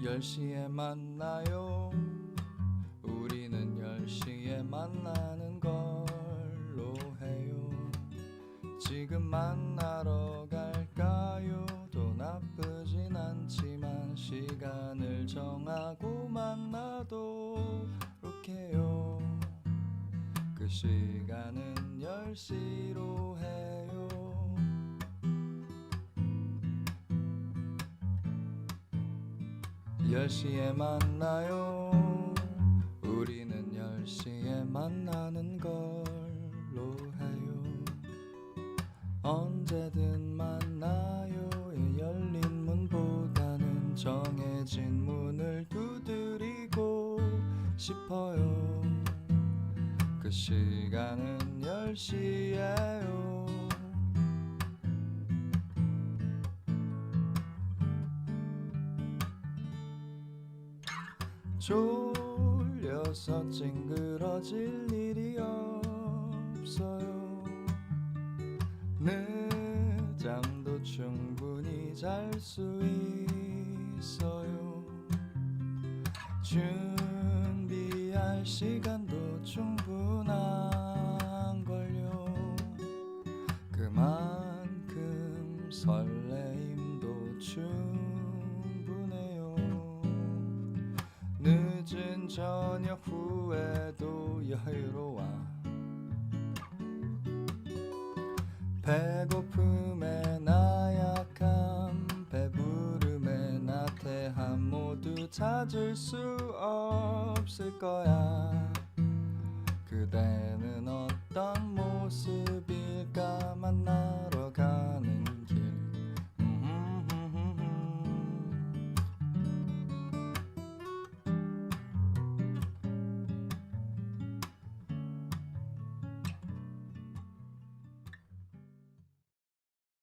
10시에 만나요. 우리는 10시에 만나는 걸로 해요. 지금 만나러 갈까요? 도 나쁘진 않지만 시간을 정하고 만나도록 해요. 그 시간은 10시로 해요 10시에 만나요. 우리는 10시에 만나는 걸로 해요. 언제든 만나요. 이 열린 문보다는 정해진 문을 두드리고 싶어요. 그 시간은 10시예요 졸려서 찡그러질 일이 없어요. 늦잠도 충분히 잘 수 있어요. 준비할 시간도 충분한걸요. 그만큼 설레임도 충 늦은 저녁 후에도 여유로워. 배고픔에 나약함 배부름에 나태함 모두 찾을 수 없을 거야. 그대는 어떤